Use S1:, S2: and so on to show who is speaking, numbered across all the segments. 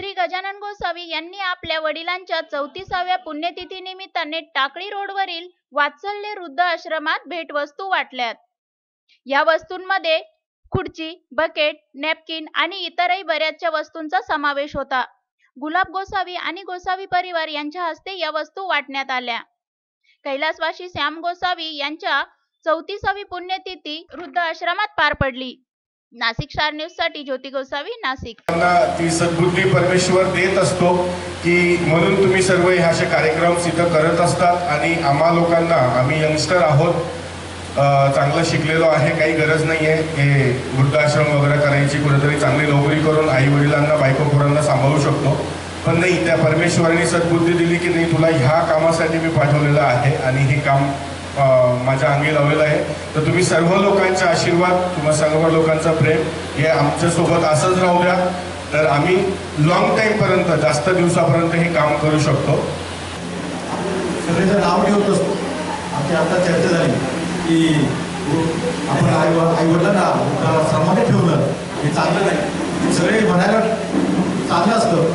S1: श्री गजानन गोसावी यांनी आपल्या वडिलांच्या चौतीसाव्या पुण्यतिथी निमित्ताने टाकळी रोडवरील वात्सल्य वृद्ध आश्रमात भेटवस्तू वाटल्यात. या वस्तूंमध्ये खुर्ची बकेट नॅपकिन आणि इतरही बऱ्याचशा वस्तूंचा समावेश होता. गुलाब गोसावी आणि गोसावी परिवार यांच्या हस्ते या वस्तू वाटण्यात आल्या. कैलासवासी श्याम गोसावी यांच्या चौतीसावी पुण्यतिथी वृद्ध आश्रमात पार पडली. नाशिक स्टार न्यूजसाठी ज्योती गोसावी नाशिक.
S2: ती सद्बुद्धी परमेश्वर देत असतो की म्हणून तुम्ही सर्व हे असे कार्यक्रम सिद्ध करत असतात आणि आम्हा लोकांना आम्ही यंगस्टर आहोत चांगलं शिकलेलो आहे काही गरज नाही आहे हे वृद्धाश्रम वगैरे करायची कुठेतरी चांगली नोकरी करून आई वडिलांना बायको पोरांना सांभाळू शकतो. पण नाही त्या परमेश्वराने सद्बुद्धी दिली की नाही तुला ह्या कामासाठी मी पाठवलेलं आहे आणि हे काम माझ्या अंगी लावलेलं आहे. तर तुम्ही सर्व लोकांचे आशीर्वाद तुम्हा सर्व लोकांचा प्रेम हे आमच्यासोबत असंच राहू द्या. तर आम्ही लॉंग टाईमपर्यंत जास्त दिवसापर्यंत हे काम करू शकतो.
S3: सगळेजण नाव ठेवत असतो आमची आता चर्चा झाली की आपण आई आईवडिलांना श्रमाने ठेवलं हे चांगलं नाही. सगळे म्हणायला चांगलं असतं.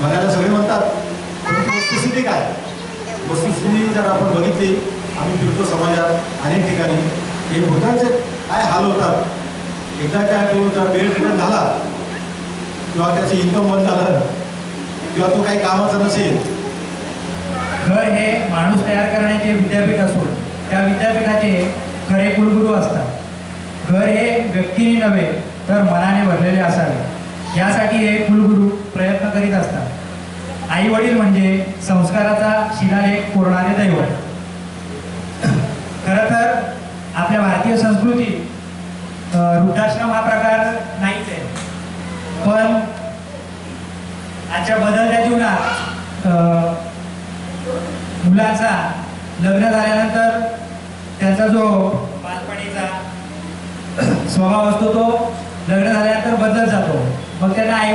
S3: म्हणायला सगळे म्हणतात वस्तुस्थिती काय? वस्तुस्थिती जर आपण बघितली आम्ही फिरतो समाजात अनेक ठिकाणी. हे भूतांचे काय हाल होतात? एकदा काय तो जर बेड झाला? किंवा त्याचं इन्कम बंद झालं? किंवा तो काही कामाचा नसेल?
S4: घर हे माणूस तयार करण्याचे विद्यापीठ असून त्या विद्यापीठाचे खरे कुलगुरू असतात. घर हे व्यक्तीने नव्हे तर मनाने भरलेले असावे. यासाठी हे कुलगुरू प्रयत्न करीत असतात. आई वडील म्हणजे संस्काराचा शिलालेख कोरणारे दैवत. खरं तर आपल्या भारतीय संस्कृतीत वृद्धाश्रम हा प्रकार नाहीच आहे. पण आजच्या बदलत्या जीवनात अं, मुलाचा लग्न झाल्यानंतर त्याचा जो बालपणीचा स्वभाव असतो तो लग्न झाल्यानंतर बदलत जातो. मग त्यांना आई